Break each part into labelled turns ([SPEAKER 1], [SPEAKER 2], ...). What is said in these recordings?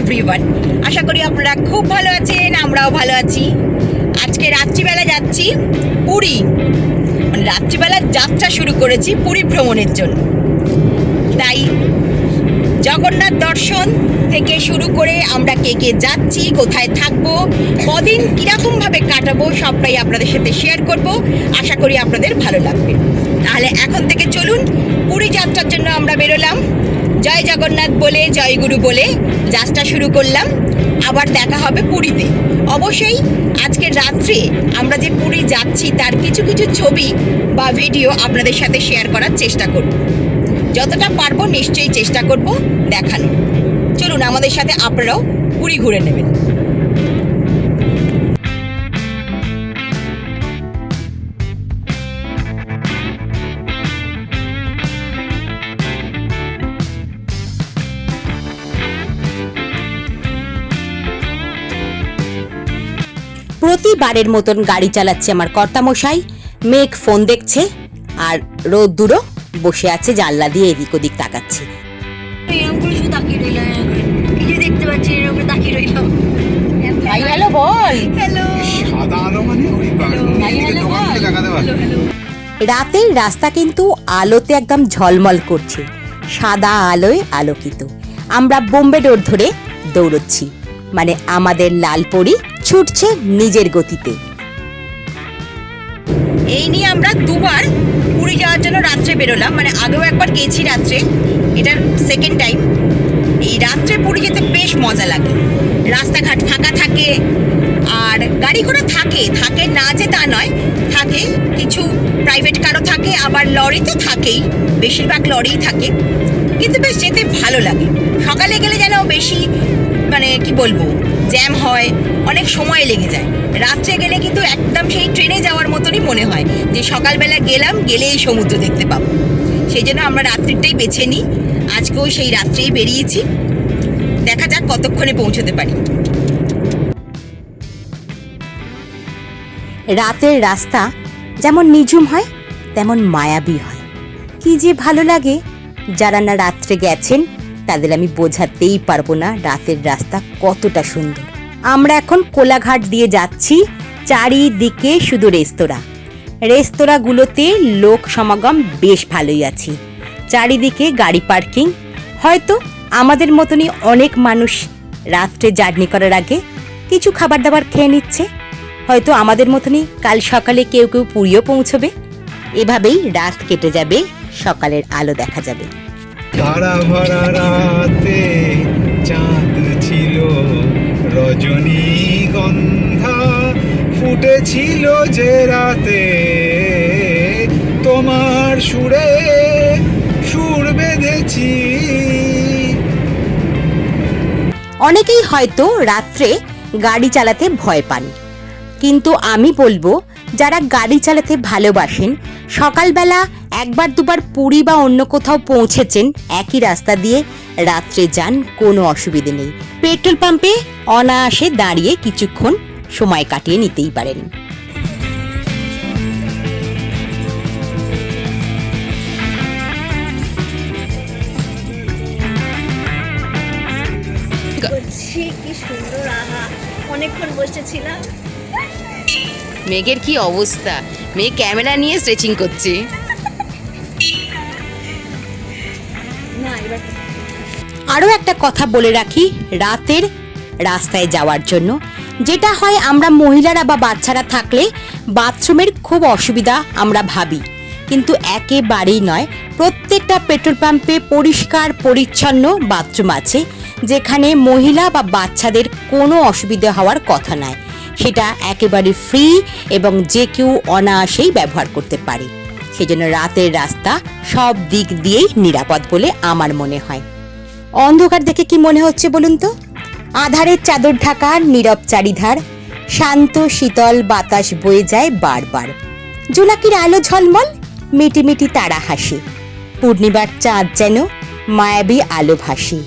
[SPEAKER 1] Everyone আশা করি আপনারা খুব ভালো আছেন, আমরাও ভালো আছি। আজকে রাত্রিবেলা যাচ্ছি পুরী। মানে রাত্রিবেলা যাত্রা শুরু করেছি পুরী ভ্রমণের জন্য। তাই জগন্নাথ দর্শন থেকে শুরু করে আমরা কে কে যাচ্ছি, কোথায় থাকব, কদিন কীরকমভাবে কাটাবো, সবটাই আপনাদের সাথে শেয়ার করব। আশা করি আপনাদের ভালো লাগবে। তাহলে এখন থেকে চলুন পুরী যাত্রার জন্য আমরা বেরোলাম। জয় জগন্নাথ বলে, জয় গুরু বলে যাত্রা শুরু করলাম। আবার দেখা হবে পুরীতে। অবশ্যই আজকের রাত্রে আমরা যে পুরী যাচ্ছি, তার কিছু কিছু ছবি বা ভিডিও আপনাদের সাথে শেয়ার করার চেষ্টা করব। যতটা পারব নিশ্চয়ই চেষ্টা করব দেখানোর। চলুন, আমাদের সাথে আপনারাও পুরী ঘুরে নেবেন।
[SPEAKER 2] প্রতিবারের মতন গাড়ি চালাচ্ছে আমার কর্তামশাই। মেঘ ফোন দেখছে আর রোদ্দুরও বসে আছে জানলা দিয়ে এদিক ওদিক তাকাচ্ছে।
[SPEAKER 1] হ্যালো বল।
[SPEAKER 3] মানে
[SPEAKER 2] রাতের রাস্তা কিন্তু আলোতে একদম ঝলমল করছে। সাদা আলোয় আলোকিত। আমরা বোম্বে ডোর ধরে দৌড়চ্ছি। মানে আমাদের লালপরি ছুটছে নিজের গতিতে।
[SPEAKER 1] এই নিয়ে আমরা দুবার পুরী যাওয়ার জন্য রাত্রে বেরোলাম মানে আগেও একবার গেছি রাত্রে, এটার সেকেন্ড টাইম এই রাত্রে পুরী যেতে বেশ মজা লাগে। রাস্তাঘাট ফাঁকা থাকে, আর গাড়ি ঘোড়া থাকে থাকে না যে তা নয়, থাকে। কিছু প্রাইভেট কারও থাকে, আবার লরিতে থাকেই, বেশিরভাগ লরিই থাকে। কিন্তু বেশ যেতে ভালো লাগে। সকালে গেলে যেন বেশি মানে কি বলব জ্যাম হয়, অনেক সময় লেগে যায়। রাত্রে গেলে কিন্তু একদম সেই ট্রেনে যাওয়ার মতনই মনে হয় যে সকালবেলা গেলাম, গেলেই সমুদ্র দেখতে পাবো। সেই জন্য আমরা রাত্রিটাই বেছে নিই। আজকেও সেই রাত্রেই বেরিয়েছি। দেখা যাক কতক্ষণে পৌঁছতে পারি।
[SPEAKER 2] রাতের রাস্তা যেমন নিঝুম হয়, তেমন মায়াবী হয়। কি যে ভালো লাগে যারা না রাত্রে গেছেন তাদের আমি বোঝাতেই পারব না রাতের রাস্তা কতটা সুন্দর। আমরা এখন কোলাঘাট দিয়ে যাচ্ছি চারিদিকে শুধু রেস্তোরাঁ। রেস্তোরাঁগুলোতে লোক সমাগম বেশ ভালোই আছে। চারিদিকে গাড়ি পার্কিং। হয়তো আমাদের মতনই অনেক মানুষ রাত্রে জার্নি করার আগে কিছু খাবার দাবার খেয়ে নিচ্ছে। হয়তো আমাদের মতনই কাল সকালে কেউ কেউ পুরীও পৌঁছবে। এভাবেই রাত কেটে যাবে, সকালের আলো দেখা যাবে।
[SPEAKER 3] তারা ভরা রাতে চাঁদ ছিল রজনী গন্ধা ফুটেছিল যে রাতে। তোমার সুরে সুর বেঁধেছি।
[SPEAKER 2] অনেকেই হয়তো রাত্রে গাড়ি চালাতে ভয় পান, কিন্তু আমি বলব, যারা গাড়ি চালাতে ভালোবাসেন, সকালবেলা একবার দুবার পুরী বা অন্য কোথাও পৌঁছেছেন একই রাস্তা দিয়ে রাত্রে যান কোনো অসুবিধে নেই। পেট্রোল পাম্পে অনায়াসে দাঁড়িয়ে কিছুক্ষণ সময় কাটিয়ে নিতেই পারেন।
[SPEAKER 4] কি সুন্দর আহা অনেকক্ষণ বসেছিলাম
[SPEAKER 1] মেঘের কি অবস্থা? মেয়ে ক্যামেরা নিয়ে স্ট্রেচিং করছে।
[SPEAKER 2] আরও একটা কথা বলে রাখি, রাতের রাস্তায় যাওয়ার জন্য। যেটা হয় আমরা মহিলারা বা বাচ্চারা থাকলে বাথরুমের খুব অসুবিধা আমরা ভাবি। কিন্তু একেবারেই নয়, প্রত্যেকটা পেট্রোল পাম্পে পরিষ্কার, পরিচ্ছন্ন বাথরুম আছে, যেখানে মহিলা বা বাচ্চাদের কোনো অসুবিধা হওয়ার কথা নয়। সেটা একেবারে ফ্রি এবং যে কেউ অনায়াসেই ব্যবহার করতে পারে। সেজন্য রাতের রাস্তা সব দিক দিয়েই নিরাপদ বলে আমার মনে হয়। অন্ধকার দেখে কি মনে হচ্ছে বলুন তো? আধারের চাদর ঢাকা, নীরব চারিধার, শান্ত, শীতল বাতাস বয়ে যায় বারবার। জোনাকির আলো ঝলমল, মিটি মিটি তারা হাসি। পূর্ণিমার চাঁদ যেন মায়াবী আলো ভাসি।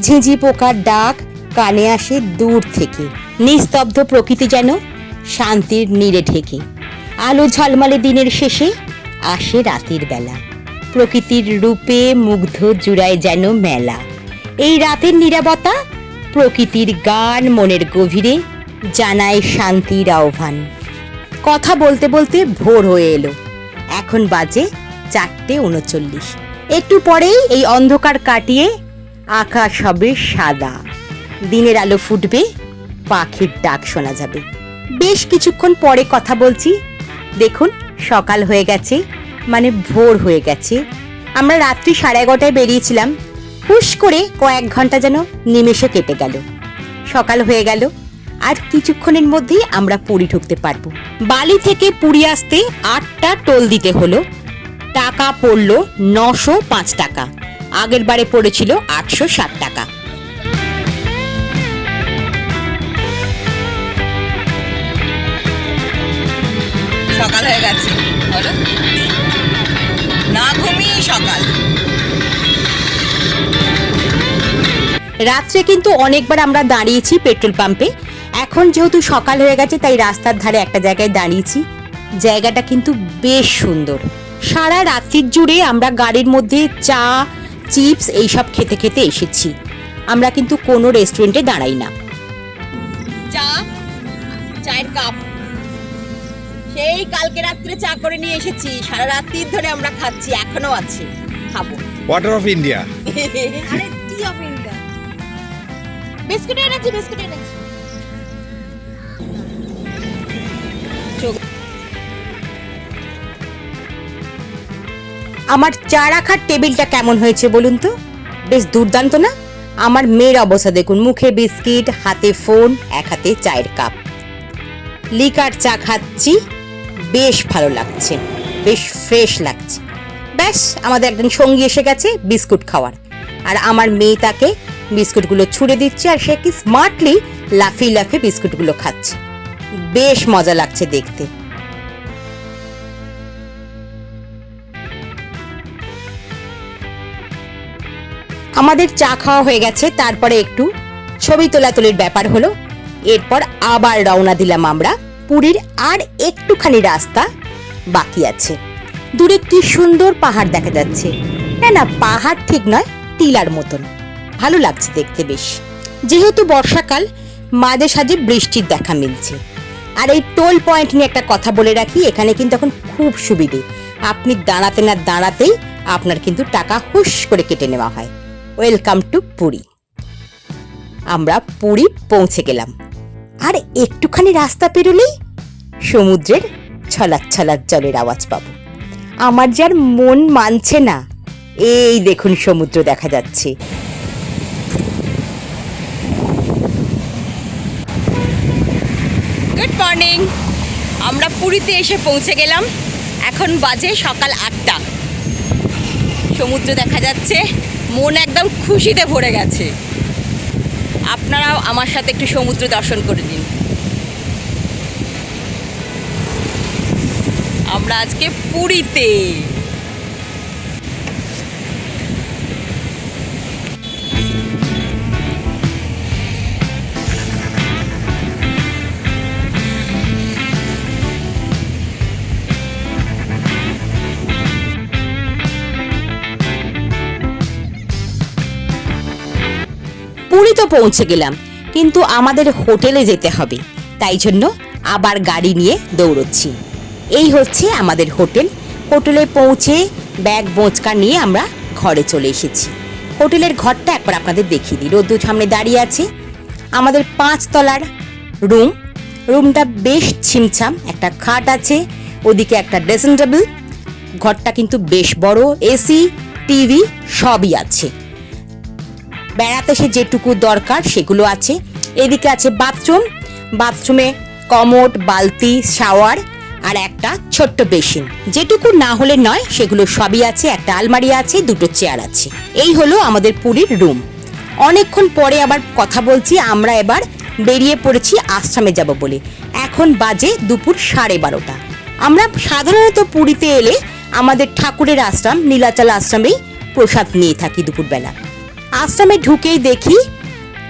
[SPEAKER 2] ঝিঁঝি পোকার ডাক কানে আসে দূর থেকে। নিস্তব্ধ প্রকৃতি যেন শান্তির নীড়ে ঢেকে। আলো ঝলমলে দিনের শেষে আসে রাতের বেলা। প্রকৃতির রূপে মুগ্ধ জুড়ায় যেন মেলা। এই রাতের নিরাপত্তা প্রকৃতির গান মনের গভীরে জানায় শান্তির আহ্বান। কথা বলতে বলতে ভোর হয়ে এলো। এখন বাজে চারটে উনচল্লিশ। একটু পরেই এই অন্ধকার কাটিয়ে আকাশ হবে সাদা। দিনের আলো ফুটবে, পাখির ডাক শোনা যাবে। বেশ কিছুক্ষণ পরে কথা বলছি। দেখুন সকাল হয়ে গেছে মানে ভোর হয়ে গেছে। আমরা রাত্রি সাড়ে এগারোটায় বেরিয়েছিলাম, হুশ করে কয়েক ঘণ্টা যেন নিমেষে কেটে গেল। সকাল হয়ে গেল, আর কিছুক্ষণের মধ্যেই আমরা পুরী ঢুকতে পারব। বালি থেকে পুরী আসতে আটটা টোল দিতে হলো, টাকা পড়ল নশো পাঁচ টাকা, আগের বারে পড়েছিল আটশো ষাট টাকা।
[SPEAKER 1] সকাল হয়ে গেছে। বলো। না ঘুমিয়ে সকাল।
[SPEAKER 2] রাত্রে কিন্তু অনেকবার আমরা দাঁড়িয়েছি পেট্রোল পাম্পে। এখন যেহেতু সকাল হয়ে গেছে তাই রাস্তার ধারে একটা জায়গায় দাঁড়িয়েছি। জায়গাটা কিন্তু বেশ সুন্দর। সারা রাত্রির জুড়ে আমরা গাড়ির মধ্যে চা চিপস এইসব খেতে খেতে এসেছি। আমরা কিন্তু কোনো রেস্টুরেন্টে দাঁড়াই না।
[SPEAKER 1] চা চায়ের কাপ। সেই কালকে রাত্রে চা করে নিয়ে এসেছি। সারা রাত্রির ধরে আমরা খাচ্ছি এখনও আছে। খাব।
[SPEAKER 3] ওয়াটার অফ ইন্ডিয়া
[SPEAKER 4] আরে টি অফ ইন্ডিয়া
[SPEAKER 1] বিস্কুট এনেছি বিস্কুট এনেছি।
[SPEAKER 2] আমার চা রাখার টেবিলটা কেমন হয়েছে বলুন তো? বেশ দুর্দান্ত না? আমার মেয়ের অবস্থা দেখুন মুখে বিস্কিট হাতে ফোন এক হাতে চায়ের কাপ। লিকার চা খাচ্ছি। বেশ ভালো লাগছে, বেশ ফ্রেশ লাগছে। ব্যাস, আমাদের একজন সঙ্গী এসে গেছে বিস্কুট খাওয়ার। আর আমার মেয়ে তাকে বিস্কুটগুলো ছুঁড়ে দিচ্ছে আর সে কি স্মার্টলি লাফিয়ে লাফিয়ে বিস্কুটগুলো খাচ্ছে। বেশ মজা লাগছে দেখতে। আমাদের চা খাওয়া হয়ে গেছে, তারপরে একটু ছবি তোলা তোলাতুলির ব্যাপার হলো, এরপর আবার রওনা দিলাম আমরা। পুরীর আর একটুখানি রাস্তা বাকি আছে। দূরে কি সুন্দর পাহাড় দেখা যাচ্ছে। না না, পাহাড় ঠিক নয়, টিলার মতন। ভালো লাগছে দেখতে বেশ। যেহেতু বর্ষাকাল, মাঝে সাঝে বৃষ্টির দেখা মিলছে। আর এই টোল পয়েন্ট নিয়ে একটা কথা বলে রাখি, এখানে কিন্তু এখন খুব সুবিধে। আপনি দাঁড়াতে না দাঁড়াতেই আপনার কিন্তু টাকা হুশ করে কেটে নেওয়া হয়। Welcome to Puri. আমরা পুরী পৌঁছে গেলাম। আর একটুখানি রাস্তা পেরোলেই সমুদ্রের ছলাৎ ছলাৎ জলের আওয়াজ পাবো। আমার যার মন মানছে না, এই দেখুন সমুদ্র দেখা যাচ্ছে।
[SPEAKER 1] গুড মর্নিং আমরা পুরীতে এসে পৌঁছে গেলাম। এখন বাজে সকাল আটটা। সমুদ্র দেখা যাচ্ছে, মন একদম খুশিতে ভরে গেছে। আপনারাও আমার সাথে একটু সমুদ্র দর্শন করে নিন। আমরা আজকে পুরীতে।
[SPEAKER 2] পুরী তো পৌঁছে গেলাম, কিন্তু আমাদের হোটেলে যেতে হবে। তাই জন্য আবার গাড়ি নিয়ে দৌড়চ্ছি। এই হচ্ছে আমাদের হোটেল। হোটেলে পৌঁছে ব্যাগ, বোঁচকা নিয়ে আমরা ঘরে চলে এসেছি। হোটেলের ঘরটা একবার আপনাদের দেখিয়ে দিই। রোদ্দুর সামনে দাঁড়িয়ে আছে আমাদের পাঁচ তলার রুম। রুমটা বেশ ছিমছাম, একটা খাট আছে, ওদিকে একটা ড্রেসিং টেবিল। ঘরটা কিন্তু বেশ বড়, এসি, টিভি সবই আছে। বেড়াতে সে যেটুকু দরকার সেগুলো আছে। এদিকে আছে বাথরুম বাথরুমে কমোড, বালতি শাওয়ার আর একটা ছোট্ট বেসিন যেটুকু না হলে নয়, সেগুলো সবই আছে, একটা আলমারি আছে, দুটো চেয়ার আছে। এই হলো আমাদের পুরীর রুম অনেকক্ষণ পরে আবার কথা বলছি, আমরা এবার বেরিয়ে পড়েছি, আশ্রমে যাব বলে। এখন বাজে দুপুর সাড়ে বারোটা। আমরা সাধারণত পুরীতে এলে আমাদের ঠাকুরের আশ্রম, নীলাচল আশ্রমেই প্রসাদ নিয়ে থাকি দুপুরবেলা। আশ্রমে ঢুকেই দেখি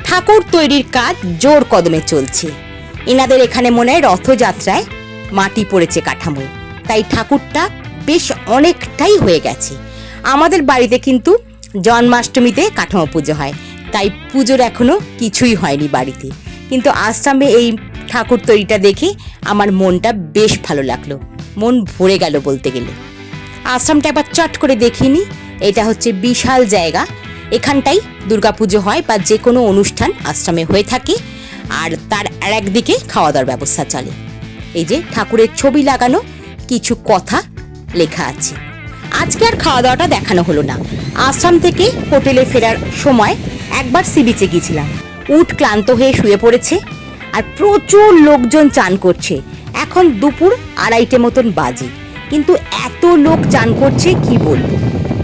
[SPEAKER 2] ঠাকুর তৈরির কাজ জোর কদমে চলছে। এনাদের এখানে মনে হয় রথযাত্রায় মাটি পড়েছে কাঠামোয়। তাই ঠাকুরটা বেশ অনেকটাই হয়ে গেছে। আমাদের বাড়িতে কিন্তু জন্মাষ্টমীতে কাঠামো পুজো হয়। তাই পুজোর এখনও কিছুই হয়নি বাড়িতে। কিন্তু আশ্রমে এই ঠাকুর তৈরিটা দেখে আমার মনটা বেশ ভালো লাগল। মন ভরে গেল বলতে গেলে। আশ্রমটা একবার চট করে দেখিনি। এটা হচ্ছে বিশাল জায়গা। এখানটাই দুর্গাপুজো হয় বা যে কোনো অনুষ্ঠান আশ্রমে হয়ে থাকে। আর তার আর একদিকে খাওয়া দাওয়ার ব্যবস্থা চলে। এই যে ঠাকুরের ছবি লাগানো কিছু কথা লেখা আছে। আজকে আর খাওয়া দাওয়াটা দেখানো হলো না। আশ্রম থেকে হোটেলে ফেরার সময় একবার সি বিচে গিয়েছিলাম। উট ক্লান্ত হয়ে শুয়ে পড়েছে আর প্রচুর লোকজন চান করছে। এখন দুপুর আড়াইটে মতন বাজে। কিন্তু এত লোক চান করছে কি বলব?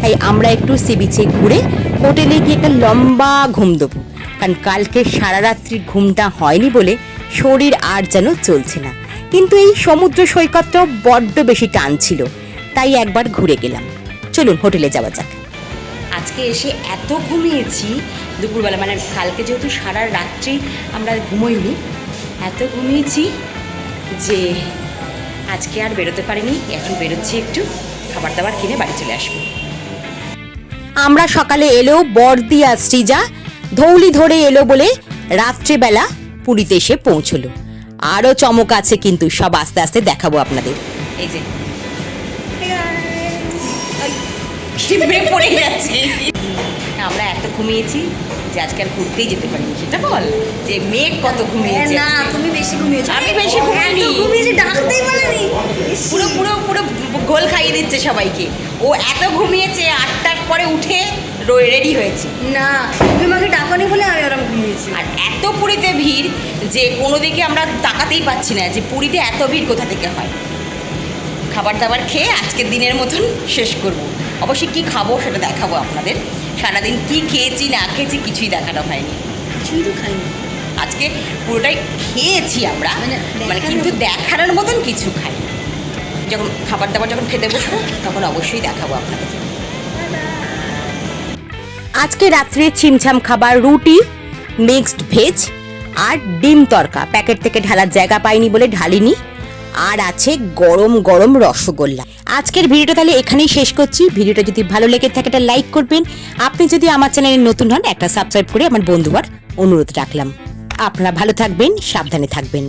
[SPEAKER 2] তাই আমরা একটু সি বিচে ঘুরে হোটেলে গিয়ে একটা লম্বা ঘুম দেবো। কারণ কালকে সারা রাত্রি ঘুমটা হয়নি বলে শরীর আর যেন চলছে না। কিন্তু এই সমুদ্র সৈকতটাও বড্ড বেশি টান ছিল। তাই একবার ঘুরে গেলাম। চলুন হোটেলে যাওয়া যাক। আজকে এসে এত ঘুমিয়েছি। দুপুরবেলা মানে কালকে যেহেতু সারা রাত্রি আমরা ঘুমোইনি, এত ঘুমিয়েছি যে আজকে আর বেরোতে পারিনি। এখন বেরোচ্ছি একটু, খাবার দাবার কিনে বাড়ি চলে আসব। আমরা সকালে এলো বর্দি আর শ্রীজা। ধৌলি ধরে এলো বলে রাত্রেবেলা পুরীতে এসে পৌঁছলো। আরও চমক আছে কিন্তু সব আস্তে আস্তে দেখাবো আপনাদের। এই যে। পড়ে গেছে। আমরা এত ঘুমিয়েছি যে আজকে আর ঘুরতেই যেতে পারিনি। সেটা বল যে মেঘ কত ঘুমিয়েছে।
[SPEAKER 4] না তুমি বেশি ঘুমিয়েছো।
[SPEAKER 2] আমি বেশি ঘুমাইনি।
[SPEAKER 4] ঘুমিয়েছি ডাকতেই পারিনি।
[SPEAKER 2] পুরো পুরো পুরো গোল খাইয়ে দিচ্ছে সবাইকে। ও এত ঘুমিয়েছে আটটার পরে উঠে রেডি হয়েছি।
[SPEAKER 4] না তুমি আমাকে ডাকনি বলে আমি ওরকম ঘুমিয়েছি।
[SPEAKER 2] আর এত পুরীতে ভিড় যে কোনো দিকে আমরা তাকাতেই পাচ্ছি না যে পুরীতে এত ভিড় কোথা থেকে হয়। খাবার দাবার খেয়ে আজকের দিনের মতন শেষ করব। অবশ্যই কি খাব সেটা দেখাবো আপনাদের। সারাদিন কি খেয়েছি না খেয়েছি কিছুই দেখানো হয়নি।
[SPEAKER 4] কিছুই তো খাইনি।
[SPEAKER 2] আজকে পুরোটাই খেয়েছি আমরা
[SPEAKER 4] মানে
[SPEAKER 2] মানে কিন্তু দেখানোর মতন কিছু খাই যখন খাবার দাবার যখন খেতে বসবো তখন অবশ্যই দেখাবো আপনাদের। আজকে রাত্রে ছিমছাম খাবার, রুটি, মিক্সড ভেজ আর ডিম তরকা। প্যাকেট থেকে ঢালার জায়গা পাইনি বলে ঢালিনি। আর আছে গরম গরম রসগোল্লা। আজকের ভিডিওটা তাহলে এখানেই শেষ করছি। ভিডিওটা যদি ভালো লেগে থাকে, একটা লাইক করবেন। আপনি যদি আমার চ্যানেলে নতুন হন, একটা সাবস্ক্রাইব করে আমার বন্ধুবার অনুরোধ রাখলাম। আপনারা ভালো থাকবেন, সাবধানে থাকবেন।